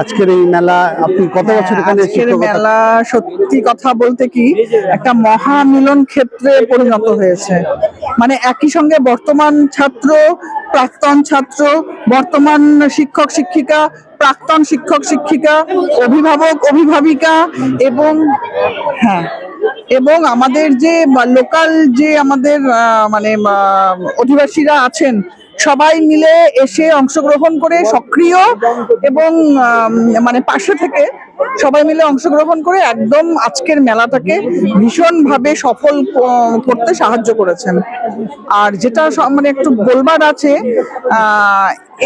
আজকের এই মেলা আপনি কত বছর এখানে মেলা সত্যি কথা বলতে কি একটা মহামিলন ক্ষেত্রে পরিণত হয়েছে। মানে একই সঙ্গে বর্তমান ছাত্র প্রাক্তন ছাত্র বর্তমান শিক্ষক শিক্ষিকা প্রাক্তন শিক্ষক শিক্ষিকা অভিভাবক অভিভাবিকা এবং হ্যাঁ এবং আমাদের যে লোকাল যে আমাদের মানে অধিবাসীরা আছেন সবাই মিলে এসে অংশগ্রহণ করে সক্রিয় এবং মানে পাশে থেকে সবাই মিলে অংশগ্রহণ করে একদম আজকের মেলাটাকে ভীষণভাবে সফল করতে সাহায্য করেছেন। আর যেটা মানে একটু বলবার আছে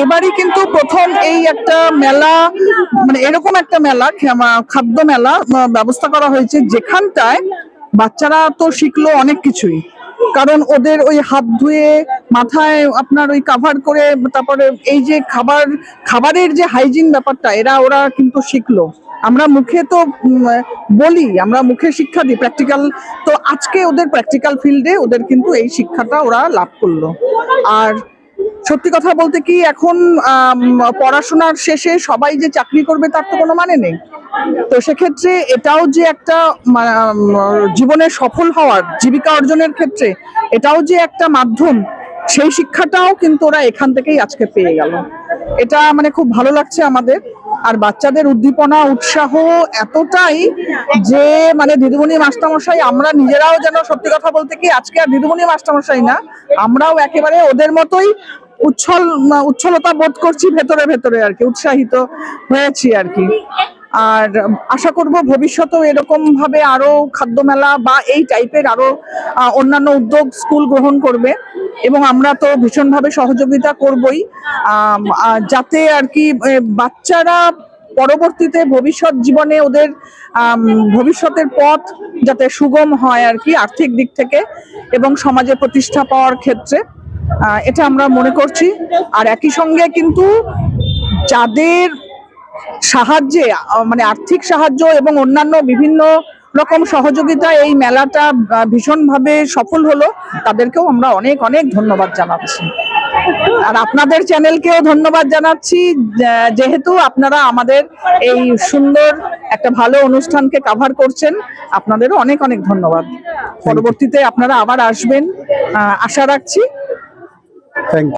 এবারই কিন্তু প্রথম এই একটা মেলা মানে এরকম একটা মেলা খাদ্য মেলা ব্যবস্থা করা হয়েছে যেখানটায় বাচ্চারা তো শিখলো অনেক কিছুই। কারণ ওদের ওই হাত ধুয়ে মাথায় আপনার ওই কাভার করে তারপরে এই যে খাবার, খাবারের যে হাইজিন ব্যাপারটা, এরা ওরা কিন্তু শিখলো। আমরা মুখে তো বলি, আমরা মুখে শিক্ষা দিই প্র্যাকটিক্যাল তো আজকে ওদের প্র্যাকটিক্যাল ফিল্ডে ওদের কিন্তু এই শিক্ষাটা ওরা লাভ করল। আর সত্যি কথা বলতে কি এখন পড়াশোনার শেষে সবাই যে চাকরি করবে তার তো কোনো মানে নেই। তো সেক্ষেত্রে এটাও যে একটা জীবনে সফল হওয়ার, জীবিকা অর্জনের ক্ষেত্রে এটাও যে একটা মাধ্যম, সেই শিক্ষাটাও কিন্তু ওরা এখান থেকেই আজকে পেয়ে গেল। এটা মানে খুব ভালো লাগছে আমাদের। আর বাচ্চাদের উদ্দীপনা, উৎসাহ এতটাই যে মানে দিদিমণি মাস্টারমশাই, আমরা নিজেরাও যেন সত্যি কথা বলতে কি আজকে আর দিদিমণি মাস্টারমশাই না, আমরাও একেবারে ওদের মতোই উচ্ছল উচ্ছলতা বোধ করছি ভেতরে ভেতরে আর কি, উৎসাহিত হয়েছি আর কি। আর আশা করব ভবিষ্যতেও এরকম ভাবে আরও খাদ্য মেলা বা এই টাইপের আরও অন্যান্য উদ্যোগ স্কুল গ্রহণ করবে এবং আমরা তো ভীষণভাবে সহযোগিতা করবই। যাতে আর কি বাচ্চারা পরবর্তীতে ভবিষ্যৎ জীবনে ওদের ভবিষ্যতের পথ যাতে সুগম হয় আর কি, আর্থিক দিক থেকে এবং সমাজে প্রতিষ্ঠা পাওয়ার ক্ষেত্রে। এটা আমরা মনে করছি। আর একই সঙ্গে কিন্তু যাদের সাহায্যে মানে আর্থিক সাহায্য এবং অন্যান্য বিভিন্ন রকম সহযোগিতা এই মেলাটা ভীষণভাবে সফল হলো তাদেরকেও আমরা অনেক অনেক ধন্যবাদ জানাচ্ছি। আর আপনাদের চ্যানেলকেও ধন্যবাদ জানাচ্ছি যেহেতু আপনারা আমাদের এই সুন্দর একটা ভালো অনুষ্ঠানকে কাভার করছেন আপনাদেরও অনেক অনেক ধন্যবাদ। পরবর্তীতে আপনারা আবার আসবেন। আশা রাখছি থ্যাংক